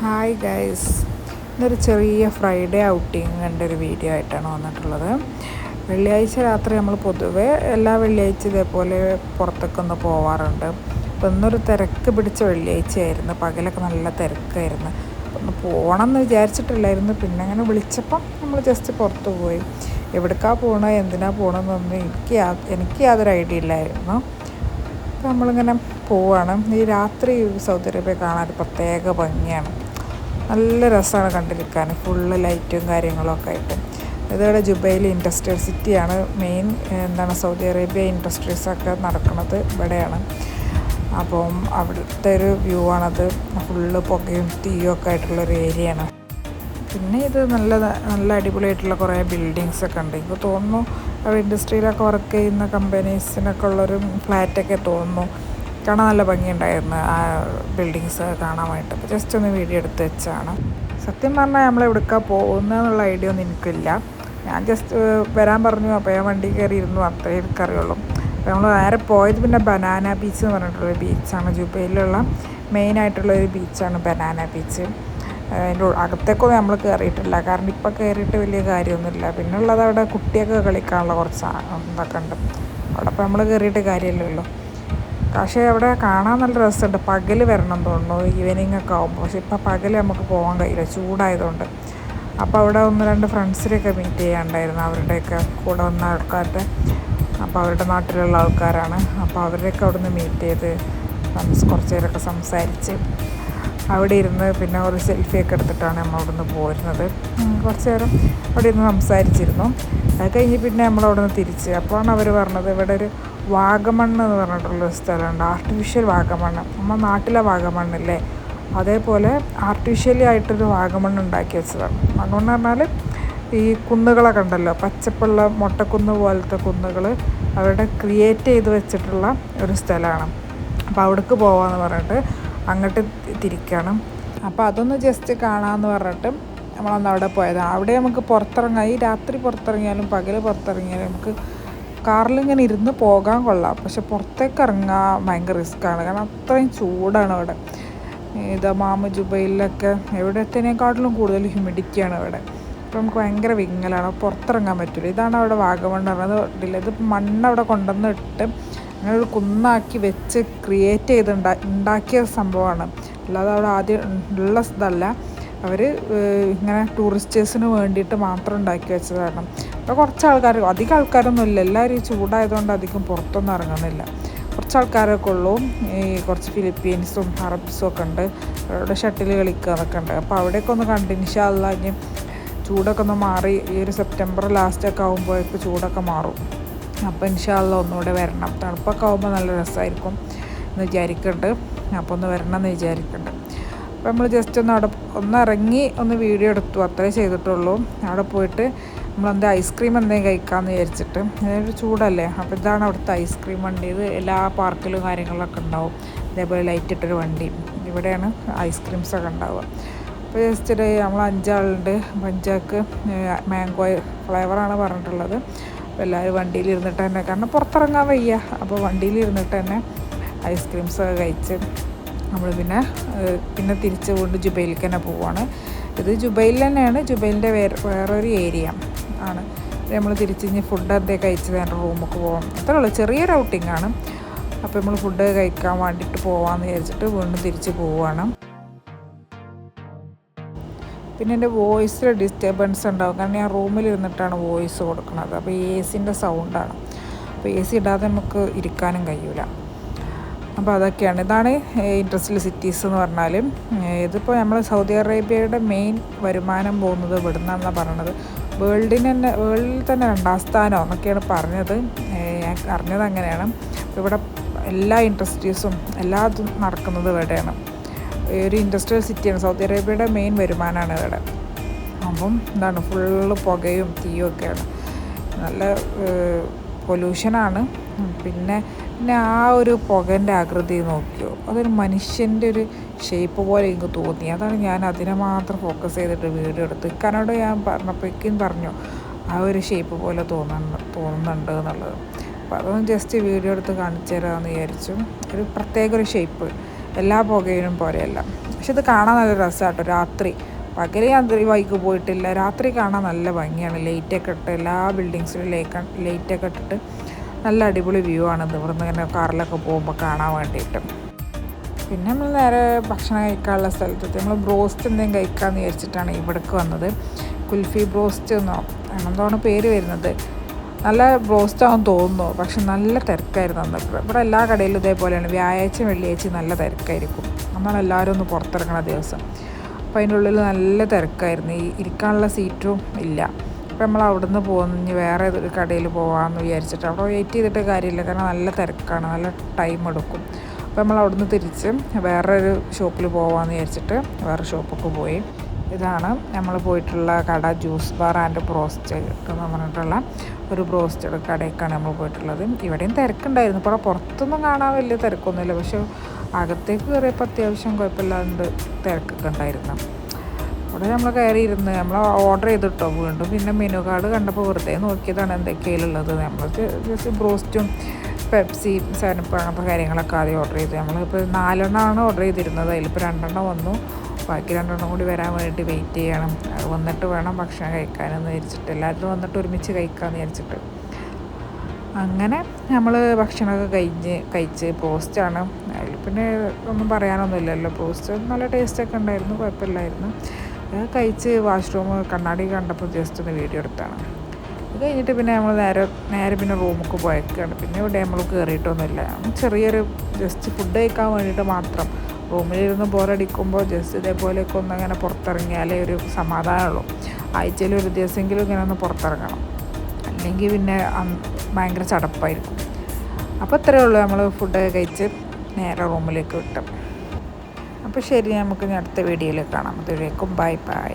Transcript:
Hi guys ഇന്നൊരു ചെറിയ Friday ഔട്ടിങ്ങിന്റെ ഒരു വീഡിയോ ആയിട്ടാണ് വന്നിട്ടുള്ളത്. വെള്ളിയാഴ്ച രാത്രി നമ്മൾ പൊതുവെ എല്ലാ വെള്ളിയാഴ്ച ഇതേപോലെ പുറത്തൊക്കെ ഒന്ന് പോവാറുണ്ട്. അപ്പോൾ ഇന്നൊരു തിരക്ക് പിടിച്ച വെള്ളിയാഴ്ചയായിരുന്നു. പകലൊക്കെ നല്ല തിരക്കായിരുന്നു. ഒന്ന് പോകണം എന്ന് വിചാരിച്ചിട്ടില്ലായിരുന്നു. പിന്നെ അങ്ങനെ വിളിച്ചപ്പം നമ്മൾ ജസ്റ്റ് പുറത്ത് പോയി. എവിടേക്കാ പോകണോ എന്തിനാ പോകണമെന്നൊന്നും എനിക്ക് എനിക്ക് യാതൊരു ഐഡിയ ഇല്ലായിരുന്നു. അപ്പോൾ നമ്മളിങ്ങനെ പോവാണ്. ഈ രാത്രി സൗദി അറേബ്യ കാണാൻ പ്രത്യേക ഭംഗിയാണ്. നല്ല രസമാണ് കണ്ടിരിക്കാൻ. ഫുള്ള് ലൈറ്റും കാര്യങ്ങളൊക്കെ ആയിട്ട്. ഇതിവിടെ ജുബൈയിൽ ഇൻഡസ്ട്രിയൽ സിറ്റിയാണ് മെയിൻ എന്താണ് സൗദി അറേബ്യ ഇൻഡസ്ട്രീസൊക്കെ നടക്കുന്നത് ഇവിടെയാണ്. അപ്പം അവിടുത്തെ ഒരു വ്യൂ ആണത്. ഫുള്ള് പുകയും തീയും ഒക്കെ ആയിട്ടുള്ളൊരു ഏരിയയാണ് പിന്നെ ഇത് നല്ല നല്ല അടിപൊളിയായിട്ടുള്ള കുറേ ബിൽഡിങ്സ് ഒക്കെ ഉണ്ട്. എനിക്ക് തോന്നുന്നു അവിടെ ഇൻഡസ്ട്രിയിലൊക്കെ വർക്ക് ചെയ്യുന്ന കമ്പനീസിനൊക്കെ ഉള്ളൊരു ഫ്ലാറ്റൊക്കെ തോന്നുന്നു. കാണാൻ നല്ല ഭംഗിയുണ്ടായിരുന്നു ആ ബിൽഡിങ്സ് കാണാനായിട്ട് അപ്പോൾ ജസ്റ്റ് ഒന്ന് വീഡിയോ എടുത്ത് വെച്ചാണ്. സത്യം പറഞ്ഞാൽ നമ്മൾ എവിടേക്കാ പോകുന്നതെന്നുള്ള ഐഡിയ ഒന്നും എനിക്കില്ല. ഞാൻ ജസ്റ്റ് വരാൻ പറഞ്ഞു. അപ്പോൾ ഞാൻ വണ്ടി കയറിയിരുന്നു. അത്രയേ എനിക്കറിയുള്ളൂ. അപ്പോൾ നമ്മൾ നേരെ പോയത് പിന്നെ ബനാന ബീച്ച് എന്ന് പറഞ്ഞിട്ടുള്ളൊരു ബീച്ചാണ് മെയിൻ മെയിനായിട്ടുള്ള ഒരു ബീച്ചാണ് ബനാന ബീച്ച് അതിന്റെ അകത്തേക്കൊന്നും നമ്മൾ കയറിയിട്ടില്ല. കാരണം ഇപ്പം കയറിയിട്ട് വലിയ കാര്യമൊന്നുമില്ല. പിന്നെ ഉള്ളത് അവിടെ കുട്ടിയൊക്കെ കളിക്കാനുള്ള കുറച്ച് ഇതൊക്കെ ഉണ്ട്. അവിടെ അപ്പോൾ നമ്മൾ കയറിയിട്ട് കാര്യമില്ലല്ലോ പക്ഷേ അവിടെ കാണാൻ നല്ല രസമുണ്ട്. പകൽ വരണം തോന്നുന്നു ഈവനിങ് ഒക്കെ ആകുമ്പോൾ പക്ഷേ ഇപ്പം പകൽ നമുക്ക് പോകാൻ കഴിയില്ല. ചൂടായതുകൊണ്ട്. അപ്പോൾ അവിടെ ഒന്ന് രണ്ട് ഫ്രണ്ട്സിനെയൊക്കെ മീറ്റ് ചെയ്യാണ്ടായിരുന്നു അവരുടെയൊക്കെ കൂടെ വന്ന ആൾക്കാരുടെ അപ്പോൾ അവരുടെ നാട്ടിലുള്ള ആൾക്കാരാണ്. അപ്പോൾ അവരുടെയൊക്കെ അവിടെ നിന്ന് മീറ്റ് ചെയ്ത് കുറച്ച് നേരമൊക്കെ സംസാരിച്ച് അവിടെ ഇരുന്ന് പിന്നെ ഒരു സെൽഫിയൊക്കെ എടുത്തിട്ടാണ് നമ്മൾ അവിടെ നിന്ന് പോരുന്നത് കുറച്ച് നേരം അവിടെ ഇരുന്ന് സംസാരിച്ചിരുന്നു. അത് കഴിഞ്ഞ് പിന്നെ നമ്മൾ അവിടെ നിന്ന് തിരിച്ച്. അപ്പോഴാണ് അവർ പറഞ്ഞത് ഇവിടെ ഒരു വാഗമണ്ണ് എന്ന് പറഞ്ഞിട്ടുള്ളൊരു സ്ഥലമുണ്ട്. ആർട്ടിഫിഷ്യൽ വാഗമണ്ണ്. നമ്മുടെ നാട്ടിലെ വാഗമണ്ണില്ലേ? അതേപോലെ ആർട്ടിഫിഷ്യലി ആയിട്ടൊരു വാഗമണ്ണ് ഉണ്ടാക്കി വെച്ചതാണ്. വാഗമണ്ണ് പറഞ്ഞാൽ ഈ കുന്നുകളൊക്കെ ഉണ്ടല്ലോ പച്ചപ്പുള്ള മൊട്ടക്കുന്ന് പോലത്തെ കുന്നുകൾ അവിടെ ക്രിയേറ്റ് ചെയ്ത് വെച്ചിട്ടുള്ള ഒരു സ്ഥലമാണ്. അപ്പോൾ അവിടേക്ക് പോവാന്ന് പറഞ്ഞിട്ട് അങ്ങോട്ട് തിരിക്കണം. അപ്പോൾ അതൊന്ന് ജസ്റ്റ് കാണാമെന്ന് പറഞ്ഞിട്ട് നമ്മളന്ന് അവിടെ പോയതാണ്. അവിടെ നമുക്ക് പുറത്തിറങ്ങാം. ഈ രാത്രി പുറത്തിറങ്ങിയാലും പകൽ പുറത്തിറങ്ങിയാലും നമുക്ക് കാറിലിങ്ങനെ ഇരുന്ന് പോകാൻ കൊള്ളാം. പക്ഷെ പുറത്തേക്ക് ഇറങ്ങാൻ ഭയങ്കര റിസ്ക്കാണ്. കാരണം അത്രയും ചൂടാണ് അവിടെ. ഇത് മാമ ജുബൈലിലൊക്കെ എവിടത്തേനേക്കാട്ടിലും കൂടുതൽ ഹ്യൂമിഡിറ്റിയാണ് അവിടെ. അപ്പോൾ നമുക്ക് ഭയങ്കര വിങ്ങലാണ്. പുറത്തിറങ്ങാൻ പറ്റില്ല ഇതാണ് അവിടെ വാഗമൺ പറഞ്ഞത് ഇത് മണ്ണ് അവിടെ കൊണ്ടുവന്ന് ഇട്ട് അങ്ങനെ ഒരു കുന്നാക്കി വെച്ച് ക്രിയേറ്റ് ചെയ്ത് ഉണ്ടാ ഉണ്ടാക്കിയ സംഭവമാണ്. അല്ലാതെ അവിടെ ആദ്യം ഉള്ള ഇതല്ല. അവർ ഇങ്ങനെ ടൂറിസ്റ്റേഴ്സിന് വേണ്ടിയിട്ട് മാത്രം ഉണ്ടാക്കി വെച്ചതാണ്. അപ്പോൾ കുറച്ച് ആൾക്കാർ അധികം ആൾക്കാരൊന്നും ഇല്ല എല്ലാവരും ഈ ചൂടായതുകൊണ്ട് അധികം പുറത്തൊന്നും ഇറങ്ങുന്നില്ല. കുറച്ച് ആൾക്കാരൊക്കെ ഉള്ളൂ. ഈ കുറച്ച് ഫിലിപ്പീൻസും അറബ്സും ഒക്കെ ഉണ്ട്. അവരുടെ ഷട്ടിൽ കളിക്കുക അതൊക്കെ ഉണ്ട്. അപ്പോൾ അവിടെയൊക്കെ ഒന്ന് കണ്ടിന്യൂഷാ ഇനി ചൂടൊക്കെ ഒന്ന് മാറി ഈ ഒരു സെപ്റ്റംബർ ലാസ്റ്റൊക്കെ ആകുമ്പോഴേക്ക് ചൂടൊക്കെ മാറും. അപ്പോൾ ഇൻഷാല്ല ഒന്നുകൂടെ വരണം. തണുപ്പൊക്കെ ആകുമ്പോൾ നല്ല രസമായിരിക്കും എന്ന് വിചാരിക്കുന്നുണ്ട് അപ്പോൾ ഒന്ന് വരണം എന്ന് വിചാരിക്കുന്നുണ്ട് അപ്പോൾ നമ്മൾ ജസ്റ്റ് ഒന്ന് അവിടെ ഒന്ന് ഇറങ്ങി ഒന്ന് വീഡിയോ എടുത്തു. അത്രേ ചെയ്തിട്ടുള്ളൂ. അവിടെ പോയിട്ട് നമ്മളെന്താ ഐസ്ക്രീം എന്തെങ്കിലും കഴിക്കാമെന്ന് വിചാരിച്ചിട്ട്. അതായത് ചൂടല്ലേ. അപ്പോൾ ഇതാണ് അവിടുത്തെ ഐസ്ക്രീം വണ്ടി. ഇത് എല്ലാ പാർക്കിലും കാര്യങ്ങളൊക്കെ ഉണ്ടാവും. ഇതേപോലെ ലൈറ്റ് ഇട്ടൊരു വണ്ടി. ഇവിടെയാണ് ഐസ്ക്രീംസൊക്കെ ഉണ്ടാവുക. അപ്പോൾ ജസ്റ്റ് നമ്മൾ അഞ്ചാളുണ്ട്. അഞ്ചാൾക്ക് മാംഗോ ഫ്ലേവറാണ് പറഞ്ഞിട്ടുള്ളത്. അപ്പോൾ എല്ലാവരും വണ്ടിയിൽ ഇരുന്നിട്ട് തന്നെ കാരണം പുറത്തിറങ്ങാൻ വയ്യ. അപ്പോൾ വണ്ടിയിൽ ഇരുന്നിട്ട് തന്നെ ഐസ്ക്രീംസ് ഒക്കെ കഴിച്ച് നമ്മൾ പിന്നെ പിന്നെ തിരിച്ച് കൊണ്ട് ജുബയിലേക്ക് തന്നെ പോവാണ്. ഇത് ജുബൈൽ തന്നെയാണ്. ജുബൈലിന്റെ വേറെ വേറൊരു ഏരിയ ആണ്. നമ്മൾ തിരിച്ച് ഇനി ഫുഡ് അതേ കഴിച്ച് തന്നെ റൂമൊക്കെ പോകാം അത്രേ ഉള്ളൂ. ചെറിയൊരു ഔട്ടിംഗ് ആണ്. അപ്പോൾ നമ്മൾ ഫുഡ് കഴിക്കാൻ വേണ്ടിയിട്ട് പോകാമെന്ന് വിചാരിച്ചിട്ട് വീണ്ടും തിരിച്ച് പോവുകയാണ് പിന്നെ എന്റെ വോയിസിൽ ഡിസ്റ്റർബൻസ് ഉണ്ടാവും. കാരണം ഞാൻ റൂമിൽ ഇരുന്നിട്ടാണ് വോയിസ് കൊടുക്കുന്നത്. അപ്പോൾ എ സിന്റെ സൗണ്ടാണ് അപ്പോൾ എ സി ഇടാതെ നമുക്ക് ഇരിക്കാനും കഴിയൂല. അപ്പോൾ അതൊക്കെയാണ്. ഇതാണ് ഇൻട്രസ്റ്റിൽ സിറ്റീസ് എന്ന് പറഞ്ഞാൽ ഇതിപ്പോൾ നമ്മൾ സൗദി അറേബ്യയുടെ മെയിൻ വരുമാനം പോകുന്നത് ഇവിടെ നിന്നാണെന്നാണ് പറയണത്. വേൾഡിന് തന്നെ വേൾഡിൽ തന്നെ രണ്ടാം സ്ഥാനം എന്നൊക്കെയാണ് പറഞ്ഞത്. ഞാൻ അറിഞ്ഞത് അങ്ങനെയാണ്. ഇവിടെ എല്ലാ ഇൻഡസ്ട്രീസും എല്ലാ ഇതും നടക്കുന്നത് ഇവിടെയാണ്. ഒരു ഇൻഡസ്ട്രിയൽ സിറ്റിയാണ് സൗദി അറേബ്യയുടെ മെയിൻ വരുമാനമാണ് ഇവിടെ. അപ്പം എന്താണ് ഫുള്ള് പുകയും തീയും ഒക്കെയാണ്. നല്ല പൊല്യൂഷനാണ് പിന്നെ പിന്നെ ആ ഒരു പുകന്റെ ആകൃതി നോക്കിയോ? അതൊരു മനുഷ്യന്റെ ഒരു ഷേപ്പ് പോലെ എനിക്ക് തോന്നി. അതാണ് ഞാൻ അതിനെ മാത്രം ഫോക്കസ് ചെയ്തിട്ട് വീഡിയോ എടുത്ത് ഇക്കാനോട് ഞാൻ പറഞ്ഞപ്പോഴേക്കും പറഞ്ഞു ആ ഒരു ഷേപ്പ് പോലെ തോന്നുന്നു തോന്നുന്നുണ്ട് എന്നുള്ളത്. അപ്പോൾ അതൊന്ന് ജസ്റ്റ് വീഡിയോ എടുത്ത് കാണിച്ചു തരാമെന്ന് വിചാരിച്ചു. ഒരു പ്രത്യേക ഒരു ഷേപ്പ് എല്ലാ പുകയിലും പോലെയല്ല. പക്ഷെ ഇത് കാണാൻ നല്ല രസമാട്ടോ രാത്രി. പകൽ ഞാൻ വൈകി പോയിട്ടില്ല. രാത്രി കാണാൻ നല്ല ഭംഗിയാണ്. ലൈറ്റൊക്കെ ഇട്ട് എല്ലാ ബിൽഡിങ്സിലും ലൈറ്റ് ലൈറ്റൊക്കെ ഇട്ടിട്ട് നല്ല അടിപൊളി വ്യൂ ആണ്. ഇവിടുന്ന് ഇങ്ങനെ കാറിലൊക്കെ പോകുമ്പോൾ കാണാൻ വേണ്ടിയിട്ട്. പിന്നെ നമ്മൾ നേരെ ഭക്ഷണം കഴിക്കാനുള്ള സ്ഥലത്തെത്തി. നമ്മൾ ബ്രോസ്റ്റ് എന്തെങ്കിലും കഴിക്കാമെന്ന് വിചാരിച്ചിട്ടാണ് ഇവിടേക്ക് വന്നത്. കുൽഫി ബ്രോസ്റ്റ് എന്നോ അങ്ങനെന്തോണ് പേര് വരുന്നത്. നല്ല ബ്രോസ്റ്റ് ആണെന്ന് തോന്നുന്നു. പക്ഷെ നല്ല തിരക്കായിരുന്നു അന്ന്. ഇവിടെ എല്ലാ കടയിലും ഇതേപോലെയാണ്. വ്യാഴാഴ്ച വെള്ളിയാഴ്ച നല്ല തിരക്കായിരിക്കും. നമ്മളെല്ലാവരും ഒന്ന് പുറത്തിറങ്ങണ ദിവസം. അപ്പോൾ അതിന്റെ ഉള്ളിൽ നല്ല തിരക്കായിരുന്നു. ഈ ഇരിക്കാനുള്ള സീറ്റും ഇല്ല. അപ്പോൾ നമ്മൾ അവിടെ നിന്ന് വേറെ ഒരു കടയിൽ പോകാമെന്ന് വിചാരിച്ചിട്ട് അവിടെ വെയിറ്റ് ചെയ്തിട്ട് കാര്യമില്ല കാരണം നല്ല തിരക്കാണ് നല്ല ടൈം എടുക്കും. അപ്പോൾ നമ്മൾ അവിടുന്ന് തിരിച്ച് വേറൊരു ഷോപ്പിൽ പോകാമെന്ന് വിചാരിച്ചിട്ട് വേറെ ഷോപ്പൊക്കെ പോയി. ഇതാണ് നമ്മൾ പോയിട്ടുള്ള കട ജ്യൂസ് ബാർ ആൻഡ് ബ്രോസ്റ്റ് എന്ന് പറഞ്ഞിട്ടുള്ള ഒരു ബ്രോസ്റ്റഡ് കടയ്ക്കാണ് നമ്മൾ പോയിട്ടുള്ളത്. ഇവിടെയും തിരക്കുണ്ടായിരുന്നു ഇപ്പോൾ പുറത്തൊന്നും കാണാൻ വലിയ തിരക്കൊന്നുമില്ല പക്ഷേ അകത്തേക്ക് കയറിയപ്പോൾ അത്യാവശ്യം കുഴപ്പമില്ലാണ്ട് തിരക്കൊക്കെ ഉണ്ടായിരുന്നു. അവിടെ നമ്മൾ കയറിയിരുന്ന് നമ്മൾ ഓർഡർ ചെയ്തിട്ടോ വീണ്ടും. പിന്നെ മെനു കാർഡ് കണ്ടപ്പോൾ വെറുതെ നോക്കിയതാണ് എന്തൊക്കെയാണുള്ളത് നമ്മൾ ജസ്റ്റ് ബ്രോസ്റ്റും പെപ്സി സെവനപ്പ് അങ്ങനത്തെ കാര്യങ്ങളൊക്കെ ആദ്യം ഓർഡർ ചെയ്തു നമ്മളിപ്പോൾ നാലെണ്ണമാണ് ഓർഡർ ചെയ്തിരുന്നത്. അതിലിപ്പോൾ രണ്ടെണ്ണം വന്നു. ബാക്കി രണ്ടെണ്ണം കൂടി വരാൻ വേണ്ടിയിട്ട് വെയിറ്റ് ചെയ്യണം. വന്നിട്ട് വേണം ഭക്ഷണം കഴിക്കാനെന്ന് വിചാരിച്ചിട്ട്. എല്ലാവരും വന്നിട്ട് ഒരുമിച്ച് കഴിക്കാമെന്ന് വിചാരിച്ചിട്ട്. അങ്ങനെ നമ്മൾ ഭക്ഷണമൊക്കെ കഴിഞ്ഞ് കഴിച്ച് പോസ്റ്റാണ്. അതിൽ പിന്നെ ഒന്നും പറയാനൊന്നുമില്ലല്ലോ. പോസ്റ്റ് നല്ല ടേസ്റ്റൊക്കെ ഉണ്ടായിരുന്നു. കുഴപ്പമില്ലായിരുന്നു. കഴിച്ച് വാഷ്റൂം കണ്ണാടി കണ്ടപ്പോൾ ജസ്റ്റ് ഒന്ന് വീഡിയോ എടുത്താണ്. അത് കഴിഞ്ഞിട്ട് പിന്നെ നമ്മൾ നേരെ നേരെ പിന്നെ റൂമൊക്കെ പോയേക്കാണ്. പിന്നെ ഇവിടെ നമ്മൾ കയറിയിട്ടൊന്നുമില്ല. ചെറിയൊരു ജസ്റ്റ് ഫുഡ് കഴിക്കാൻ വേണ്ടിയിട്ട് മാത്രം. റൂമിലിരുന്ന് ബോറടിക്കുമ്പോൾ ജസ്റ്റ് ഇതേപോലെയൊക്കെ ഒന്ന് അങ്ങനെ പുറത്തിറങ്ങിയാലേ ഒരു സമാധാനമുള്ളൂ. ആഴ്ചയിൽ ഒരു ദിവസമെങ്കിലും ഇങ്ങനെ ഒന്ന് പുറത്തിറങ്ങണം. അല്ലെങ്കിൽ പിന്നെ ഭയങ്കര ചടപ്പായിരിക്കും. അപ്പോൾ ഇത്രയേ ഉള്ളൂ നമ്മൾ ഫുഡ് കഴിച്ച് നേരെ റൂമിലേക്ക് വിട്ടു അപ്പോൾ ശരി നമുക്ക് അടുത്ത വീഡിയോയിൽ കാണാം. അതുവരേക്കും ബൈ ബൈ.